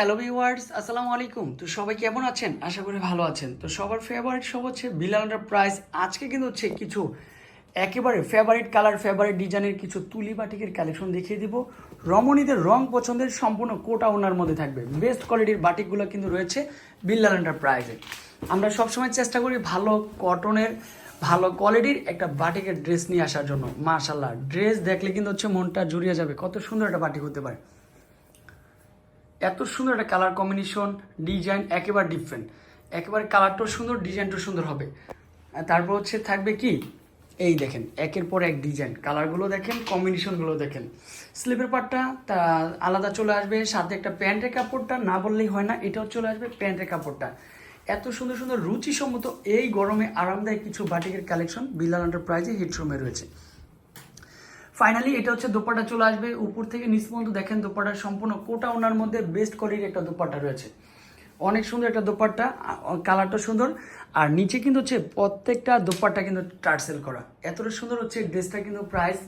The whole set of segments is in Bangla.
হ্যালো ভিউয়ার্স আসসালামু আলাইকুম তো সবাই কেমন আছেন? আশা করি ভালো আছেন। তো সবার ফেভারিট সব হচ্ছে বিলাল প্রাইস আজকে কিন্তু হচ্ছে কিছু একেবারে ফেভারিট কালার ফেভারিট ডিজাইনের কিছু তুলি বাটিকের কালেকশন দেখিয়ে দিব। রমণীদের রং পছন্দের সম্পূর্ণ কোটা ওনার মধ্যে থাকবে। বেস্ট কোয়ালিটির বাটিকগুলো কিন্তু রয়েছে বিল্লাল প্রাইজে আমরা সবসময় চেষ্টা করি ভালো কটনের ভালো কোয়ালিটির একটা বাটিকের ড্রেস নিয়ে আসার জন্য। মাশাল্লাহ ড্রেস দেখলে কিন্তু হচ্ছে মনটা জুড়িয়ে যাবে। কত সুন্দর একটা বাটিক হতে পারে। এত সুন্দর একটা কালার কম্বিনেশন ডিজাইন একেবারে ডিফারেন্ট একেবারে কালারটাও সুন্দর ডিজাইনটাও সুন্দর হবে। তারপর হচ্ছে থাকবে কি? এই দেখেন, একের পর এক ডিজাইন কালারগুলো দেখেন কম্বিনেশনগুলো দেখেন। স্লিপের পার্টটা তা আলাদা চলে আসবে, সাথে একটা প্যান্টের কাপড়টা, না বললেই হয় না, এটাও চলে আসবে প্যান্টের কাপড়টা। এত সুন্দর সুন্দর রুচিসম্মত এই গরমে আরামদায়ক কিছু বাটিকের কালেকশন বিল্লাল প্রাইজে হিটরুমে রয়েছে। ফাইনালি এটা হচ্ছে দোপাটা চলে আসবে। উপর থেকে নিচ পর্যন্ত দেখেন দোপাটার সম্পূর্ণ। কোটা ওনার মধ্যে বেস্ট কোয়ালিটির একটা দোপাটা রয়েছে। অনেক সুন্দর একটা দোপাট্টা কালারটা সুন্দর। আর নিচে কিন্তু হচ্ছে প্রত্যেকটা দোপাট্টা কিন্তু টার্সেল করা। এতটা সুন্দর হচ্ছে ড্রেসটা কিন্তু প্রাইস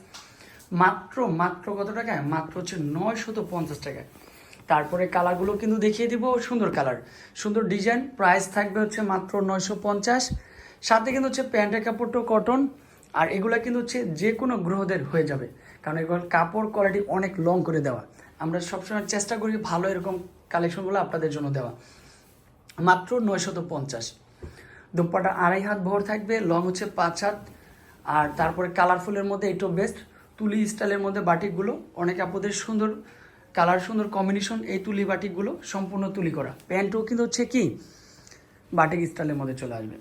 মাত্র মাত্র কত টাকায় মাত্র হচ্ছে নয়শত পঞ্চাশ টাকায় তারপরে কালারগুলো কিন্তু দেখিয়ে দিব সুন্দর কালার সুন্দর ডিজাইন প্রাইস থাকবে হচ্ছে মাত্র নয়শো পঞ্চাশ। সাথে কিন্তু হচ্ছে প্যান্টের কাপড়টাও কটন আর এগুলো কিন্তু হচ্ছে যে কোনো গ্রহদের হয়ে যাবে। কারণ এগুলো কাপড় কোয়ালিটি অনেক লং করে দেওয়া। আমরা সবসময় চেষ্টা করি ভালো এরকম কালেকশনগুলো আপনাদের জন্য দেওয়া। মাত্র নয়শত পঞ্চাশ। দুপাটা আড়াই হাত ভর থাকবে লং হচ্ছে পাঁচ হাত। আর তারপরে কালারফুলের মধ্যে এটাও বেস্ট তুলি স্টাইলের মধ্যে বাটিকগুলো। অনেক আপুদের সুন্দর কালার সুন্দর কম্বিনেশন এই তুলি বাটিকগুলো সম্পূর্ণ তুলি করা। প্যান্টও কিন্তু হচ্ছে কি? বাটিক স্টাইলের মধ্যে চলে আসবে।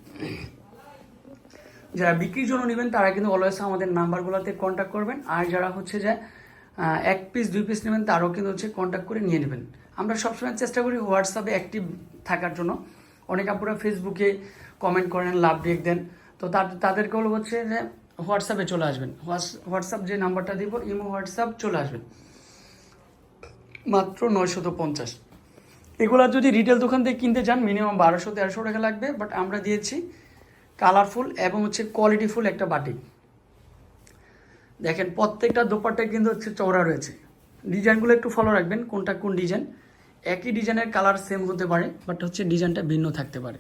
যারা বিক্রির জন্য নেবেন, তারা কিন্তু অলওয়েজ আমাদের নাম্বারগুলোতে কন্ট্যাক্ট করবেন। আর যারা হচ্ছে যে এক পিস দুই পিস নেবেন, তারাও কিন্তু হচ্ছে কন্ট্যাক্ট করে নিয়ে নেবেন। আমরা সবসময় চেষ্টা করি হোয়াটসঅ্যাপে অ্যাক্টিভ থাকার জন্য। অনেক আপুরা ফেসবুকে কমেন্ট করেন, লাভ রেখ দেন। তো তাদেরকে হলো হচ্ছে যে হোয়াটসঅ্যাপে চলে আসবেন। হোয়াটসঅ্যাপ যে নাম্বারটা দিব, ইমো হোয়াটসঅ্যাপ চলে আসবেন। মাত্র নয়শত পঞ্চাশ। এগুলা যদি রিটেল দোকান থেকে কিনতে যান মিনিমাম বারোশো, তেরোশো টাকা লাগবে বাট আমরা দিয়েছি কালারফুল এবং হচ্ছে কোয়ালিটিফুল একটা বাটিক দেখেন, প্রত্যেকটা দোপাট্টায় কিন্তু হচ্ছে চওড়া রয়েছে। ডিজাইনগুলো একটু ফলো রাখবেন, কোনটা কোন ডিজাইন। একই ডিজাইনের কালার সেম হতে পারে বাট হচ্ছে ডিজাইনটা ভিন্ন থাকতে পারে।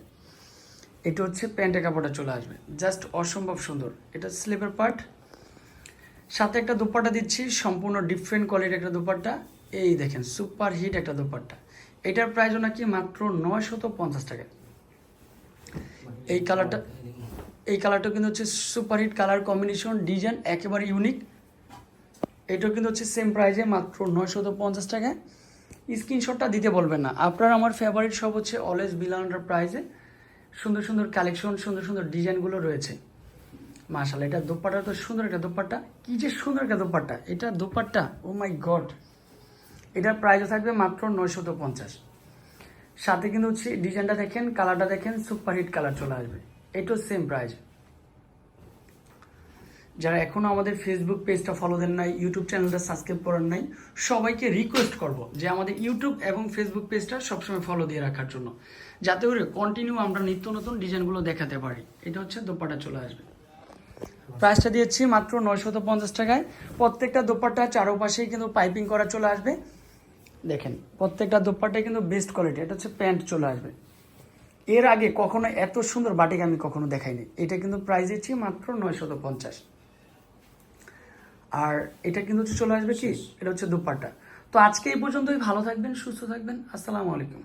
এটা হচ্ছে প্যান্টের কাপড়টা চলে আসবে। জাস্ট অসম্ভব সুন্দর। এটা স্লিপের পার্ট। সাথে একটা দোপাট্টা দিচ্ছি, সম্পূর্ণ ডিফারেন্ট কোয়ালিটির একটা দোপাট্টা। এই দেখেন সুপার হিট একটা দোপাট্টা। এটার প্রাইস নাকি মাত্র নয়শত পঞ্চাশ টাকা। এই কালারটা এই কালারটা কিন্তু হচ্ছে super hit colour combination design একেবারে ইউনিক এটাও কিন্তু হচ্ছে সেম প্রাইজে মাত্র নয়শত পঞ্চাশ টাকায়। স্ক্রিনশটটা দিতে বলবেন না। আপনার আমার ফেভারিট সব হচ্ছে অলওয়েজ বিলান্ডার প্রাইজে সুন্দর সুন্দর কালেকশন সুন্দর সুন্দর ডিজাইনগুলো রয়েছে। মাশাল এটা দোপাট্টা তো সুন্দর একটা দোপাট্টা। কি যে সুন্দর একটা দোপাট্টা। এটা দোপাট্টা ও মাই গড এটার প্রাইসও থাকবে মাত্র নয়শত পঞ্চাশ। সাথে কিন্তু হচ্ছে ডিজাইনটা দেখেন, কালারটা দেখেন সুপার হিট কালার চলে আসবে। এটাও সেম প্রাইস যারা এখনও আমাদের ফেসবুক পেজটা ফলো দেন নাই ইউটিউব চ্যানেলটা সাবস্ক্রাইব করেন নাই, সবাইকে রিকোয়েস্ট করব যে আমাদের ইউটিউব এবং ফেসবুক পেজটা সবসময় ফলো দিয়ে রাখার জন্য, যাতে করে কন্টিনিউ আমরা নিত্য নতুন ডিজাইনগুলো দেখাতে পারি। এটা হচ্ছে দোপাটা চলে আসবে। প্রাইসটা দিয়েছি মাত্র নয়শত পঞ্চাশ টাকায়। প্রত্যেকটা দোপাট্টা চারোপাশেই কিন্তু পাইপিং করা চলে আসবে। দেখেন প্রত্যেকটা দোপাট্টাই কিন্তু বেস্ট কোয়ালিটি এটা হচ্ছে প্যান্ট চলে আসবে। এর আগে কখনো এত সুন্দর বাটিক আমি কখনো দেখাইনি। এটা কিন্তু প্রাইস দিচ্ছি মাত্র নয়শত পঞ্চাশ। আর এটা কিন্তু হচ্ছে চলে আসবে কি? এটা হচ্ছে দুপাট্টা। তো আজকে এই পর্যন্তই ভালো থাকবেন সুস্থ থাকবেন আসসালামু আলাইকুম।